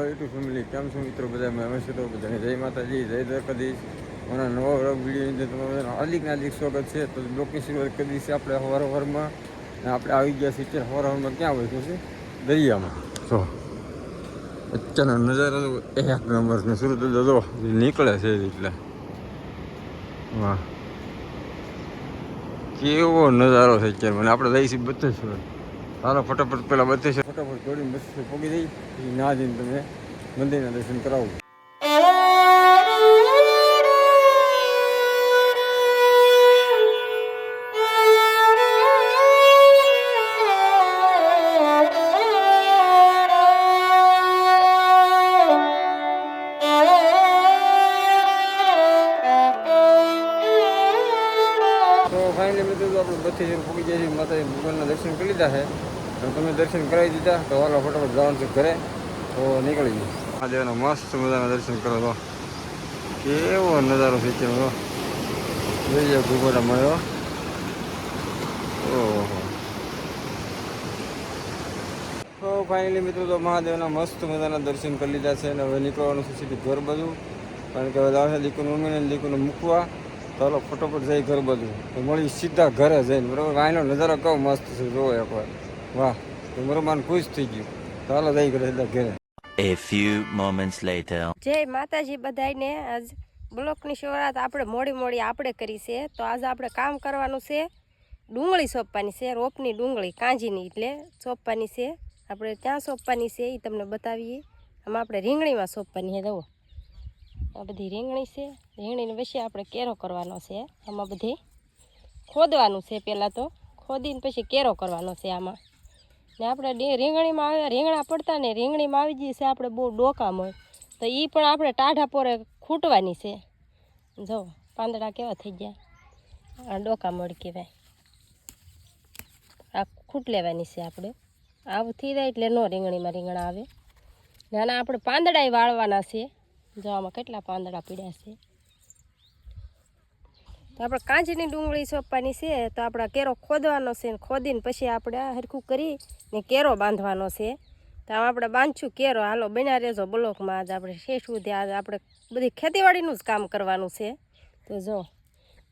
Hello YouTube family કેમ છો મિત્રો? બધા અમે હંમેશા તો બધાને જય માતાજી, જય દ્વારકાધીશ. મારા નવા વ્લોગ વિડીયોની અંદર તમારું હાર્દિક હાર્દિક સ્વાગત છે. તો બ્લોકની શરૂઆત કરી દીધી છે આપણે હવાર હવારમાં આપણે આવી ગયા છીએ અત્યારે હવાર હવારમાં ક્યાં હોય છે? દરિયામાં. જો, અત્યારનો નજારો એક નંબર ને સુરત જો નીકળે છે એટલે. વાહ. કેવો નજારો છે અત્યારે. મને આપણે જઈશું છીએ બત્રીસો હાલો ફટાફટ પેલા બત્રીસો ફટાફટ દોડીને બત્રીસો પોગી દઈ ના જઈને તમે મંદિરના દર્શન કરાવું. દર્શન કરી લીધા છે. તમે દર્શન કરાવી દીધા, તો વાલો ફટાફટ જવાનું છે ઘરે. તો નીકળી જઈએ મહાદેવના મસ્ત મજાના દર્શન કરો તો. કેવો નજારો છે ત્યાં જોઈએ ઘૂઘોટા મળ્યો. ઓહો. તો ફાઇનલી મિત્રો, તો મહાદેવના મસ્ત મજાના દર્શન કરી લીધા છે. અને હવે નીકળવાનું છે સીધું ઘર બધું કારણ કે હવે આવશે દીકુનું ઉમેરીને દીકુને મૂકવા. તો હાલો ફટોફટ જઈ ઘર બધું મળી સીધા ઘરે જઈને બરાબર? અહીંનો નજારો કહો મસ્ત છે જોવો એકવાર. વાહ મારું મન ખુશ થઈ ગયું. ચાલો જઈ ઘરે સીધા ઘરે. A few moments later. જય માતાજી બધાયને. આજ બ્લોકની શરૂઆત આપણે મોડી મોડી આપણે કરી છે. તો આજે આપણે કામ કરવાનું છે. ડુંગળી સોંપવાની છે રોપની ડુંગળી કાંજીની એટલે સોંપવાની છે. આપણે ત્યાં સોંપવાની છે એ તમને બતાવીએ. આમાં આપણે રીંગણીમાં સોંપવાની છે જુઓ. આ બધી રીંગણી છે. રીંગણીને પછી આપણે કેરો કરવાનો છે. આમાં બધી ખોદવાનું છે પહેલાં તો. ખોદીને પછી કેરો કરવાનો છે આમાં. ને આપણે રીંગણીમાં આવે રીંગણા પડતા ને રીંગણીમાં આવી જઈએ છે આપણે બહુ ડોકામ. હોય તો એ પણ આપણે ટાઢા પોરે ખૂટવાની છે. જો, પાંદડા કેવા થઈ ગયા. આ ડોકા મળ કહેવાય. આ ખૂટ લેવાની છે આપણે. આવું થઈ જાય એટલે નો રીંગણીમાં રીંગણા આવે. ને આના આપણે પાંદડાય વાળવાના છે. જો આમાં કેટલા પાંદડા પીડ્યા છે. તો આપણે કાંચની ડુંગળી સોંપવાની છે, તો આપણે કેરો ખોદવાનો છે ખોદીને પછી આપણે હરખું કરી ને કેરો બાંધવાનો છે. તો આપણે બાંધશું કેરો, હાલો બન્યા રહેજો બ્લોકમાં આજ આપણે શેષ સુધી આપણે બધી ખેતીવાડીનું જ કામ કરવાનું છે. તો જો,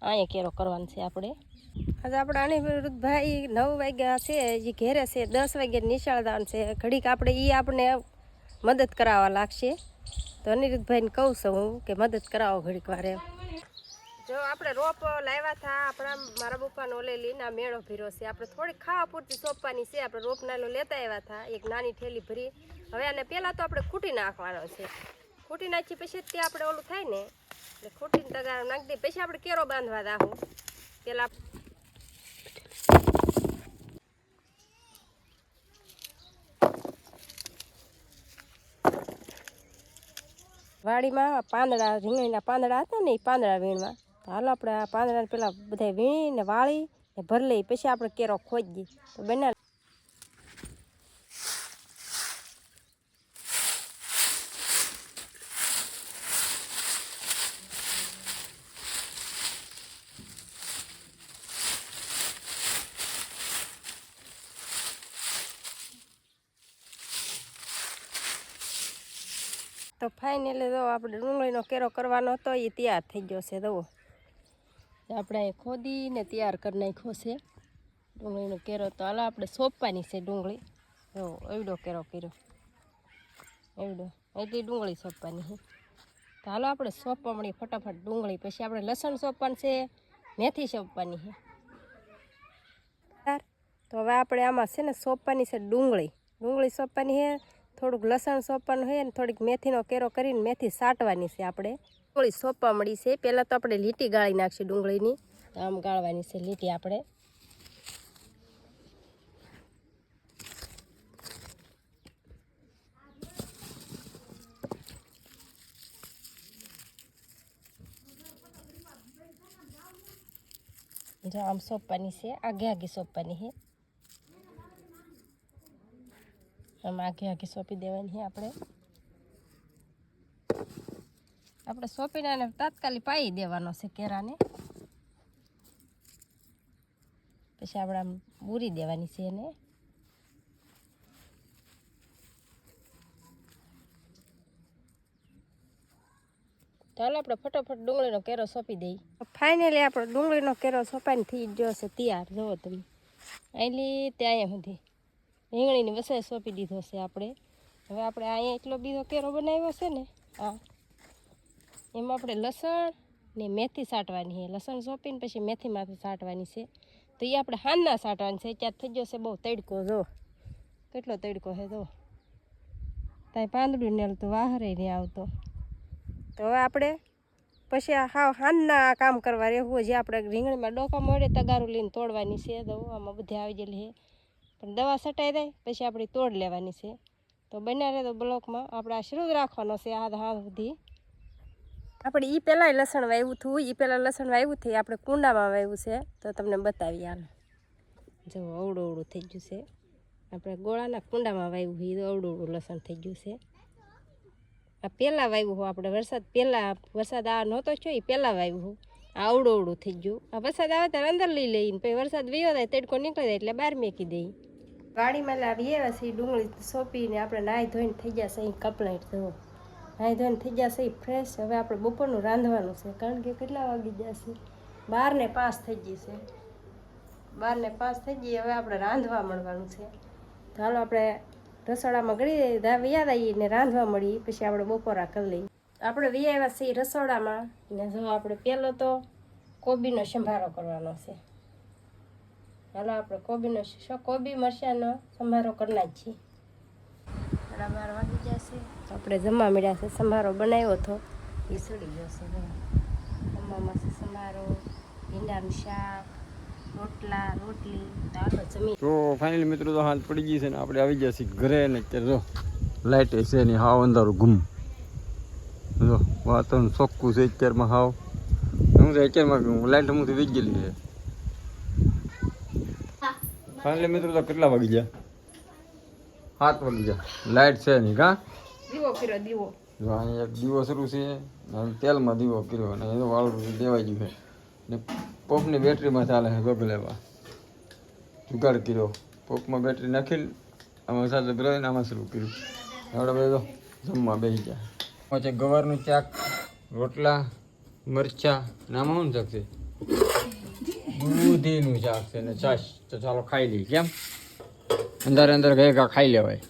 અહીંયા કેરો કરવાનો છે આપણે. આજે આપણે અનિરુદ્ધભાઈ નવ વાગ્યા છે જે ઘેરે છે, દસ વાગ્યા નિશાળ છે. ઘડીક આપણે એ આપણે મદદ કરાવવા લાગશે. તો અનિરુદ્ધભાઈને કહું છું હું કે મદદ કરાવો ઘડીક વાર. એમ જો આપણે રોપ લાવ્યા હતા, આપણા મારા પપ્પાનો ઓલેલી આ મેળો ભીરો છે. આપણે થોડીક ખાવા પૂરતી સોંપવાની છે. આપણે રોપ નાનો લેતા આવ્યા હતા, એક નાની ઠેલી ભરી. હવે આને પહેલાં તો આપણે ખૂટી નાખવાનો છે. ખૂટી નાખી પછી જ તે આપણે ઓલું થાય ને, એટલે ખૂટીને તગારો નાખી દઈએ. પછી આપણે કેરો બાંધવા દાહું. પહેલાં વાડીમાં પાંદડા રીંગણીના પાંદડા હતા ને એ પાંદડા વીણવા. તો હાલો આપણે આ પાંદડાને પેલા બધા વીણીને વાળી ને ભરી પછી આપણે કેરો ખોજી તો બના તો ફાઇનલી તો આપણે ડુંગળીનો કેરો કરવાનો હતો એ તૈયાર થઈ ગયો છે, જુઓ. આપણે ખોદીને તૈયાર કરી નાખ્યો છે. ડુંગળીનો કેરો તો હાલો આપણે સોંપવાની છે ડુંગળી. જો, એવડો કેરો કર્યો. એવડો. એટલી ડુંગળી સોંપવાની છે. તો હાલો આપણે સોંપવા મળીએ ફટાફટ ડુંગળી. પછી આપણે લસણ સોંપવાનું છે, મેથી સોંપવાની છે. તો હવે આપણે આમાં છે ને સોંપવાની છે ડુંગળી. ડુંગળી સોંપવાની છે થોડુંક લસણ સોંપવાનું છે ને થોડીક મેથીનો કેરો કરીને મેથી સાટવાની છે આપણે. ડુંગળી સોંપવા મળી છે. પહેલાં તો આપણે લીટી ગાળી નાખશે ડુંગળીની. આમ ગાળવાની છે લીટી આપણે. જો આમ સોંપવાની છે. આગે આગે સોંપવાની છે. આમ આખી આખી સોંપી દેવાની છે આપણે. આપણે સોંપીને એને તાત્કાલિક પાઈ દેવાનો છે કેરાને. પછી આપણે આમ બૂરી દેવાની છે એને. ચાલો આપણે ફટોફટ ડુંગળીનો કેરો સોંપી દઈએ. ફાઇનલી આપણો ડુંગળીનો કેરો સોંપાઈને થઈ ગયો છે તૈયાર. જુઓ તમે. અહીંલી ત્યાં સુધી. રીંગણીની વસાય સોંપી દીધો છે આપણે. હવે આપણે અહીંયા એટલો બીજો કેરો બનાવ્યો છે ને, આ. એમાં આપણે લસણ ને મેથી સાટવાની છે. લસણ સોંપીને પછી મેથીમાંથી સાટવાની છે. તો એ આપણે હાનના સાટવાની છે. ત્યાં થઈ ગયો છે બહુ તડકો, જો. કેટલો તડકો છે, જો. તાય પાંદડું ને તો વાહરે નહીં આવતો. તો હવે આપણે પછી હાવ હાનના કામ કરવા રહેવું જે આપણે રીંગણીમાં ડોકા મળે તગારું લઈને તોડવાની છે. તો આમાં બધી આવી ગયેલી છે. પણ દવા છટાઈ દે પછી આપણે તોડ લેવાની છે. તો બન્યા રહે તો બ્લોકમાં. આપણે આ રાખવાનો છે આ હાથ સુધી. આપણે એ પહેલાં લસણ વાવ્યું હતું. એ પહેલાં લસણ વાવ્યું હતું આપણે કુંડામાં વાવ્યું છે. તો તમને બતાવી હાલ. જો અવડું અવડું થઈ ગયું છે. આપણે ગોળાના કુંડામાં વાવ્યું છે એ અવડું અવડું લસણ થઈ ગયું છે. આ પહેલાં વાવ્યું હોય, આપણે વરસાદ પહેલાં વરસાદ આ નહોતો થયો એ પહેલાં વાવ્યું હોય. આ અવડું અવડું થઈ ગયું. આ વરસાદ આવે ત્યારે અંદર લઈ લઈને પછી વરસાદ વયો જાય, તડકો નીકળી જાય એટલે બહાર મેકી દઈ વાડીમાં લાવીએ આવ્યા છે ડુંગળી સોંપીને આપણે નાહી ધોઈને થઈ ગયા છે અહીં કપલેટ ધોવો નાહી ધોઈને થઈ ગયા છે ફ્રેશ હવે આપણે બપોરનું રાંધવાનું છે, કારણ કે કેટલા વાગી છે? બાર ને પાંચ થઈ ગઈ છે. બાર ને પાંચ થઈ ગઈ, હવે આપણે રાંધવા મળવાનું છે. હાલો આપણે રસોડામાં ગળી વ્યાદ આવીએ ને રાંધવા મળી પછી આપણે બપોરા કરી લઈએ. આપણે વી આવ્યા છીએ રસોડામાં. ને જો આપણે પહેલો તો કોબીનો સંભારો કરવાનો છે. હાલો આપણે કોબીનો કોબી મરચાંનો સંભારો કરી નાખીએ? સાડા બાર વાગી જશે. તો આપણે જમવા મળ્યા છે. સંભારો બનાવ્યો હતો. એ સડી જશે છે જો. જમવામાં છે સંભારો ભીંડાનું શાક રોટલા રોટલી. દાળ જમી તો ફાઇનલી મિત્રો તો હાથ પડી ગઈ છે ને આપણે આવી ગયા છીએ ઘરે ને અત્યારે જો લાઇટ છે ને હાવ અંધારું ગુમ જો વાતાવરણ ચોખ્ખું છે અત્યારમાં હાવ. હું તો અત્યારમાં લાઇટ અમુક વીજ ગયેલી છે. ફાઇનલી મિત્રો તો કેટલા વાગી ગયા? સાત વાગી ગયા. લાઇટ છે નહીં કા? દીવો કર્યો દીવો. જો અહીં એક દીવો શરૂ છે અને તેલમાં દીવો કર્યો અને એનો વાળું દેવાઈ ગયું છે. ને પંપની બેટરીમાં ચાલે છે ગોગલ એવા જુગાડ કર્યો. પંપમાં બેટરી નાખી આમાં સાથે બ્રહીને આમાં શરૂ કર્યું. આપણે બધો જમવા બેસી ગયા. પછી ગવારનું ચાક રોટલા મરચા નામાં શું શકશે દૂધીનું શાક છે ને છાશ તો ચાલો ખાઈ લઈએ કેમ? અંદર અંદર ગઈ કા? ખાઈ લેવાય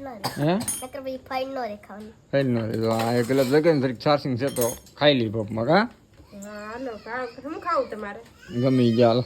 લઈ ગમી ગયા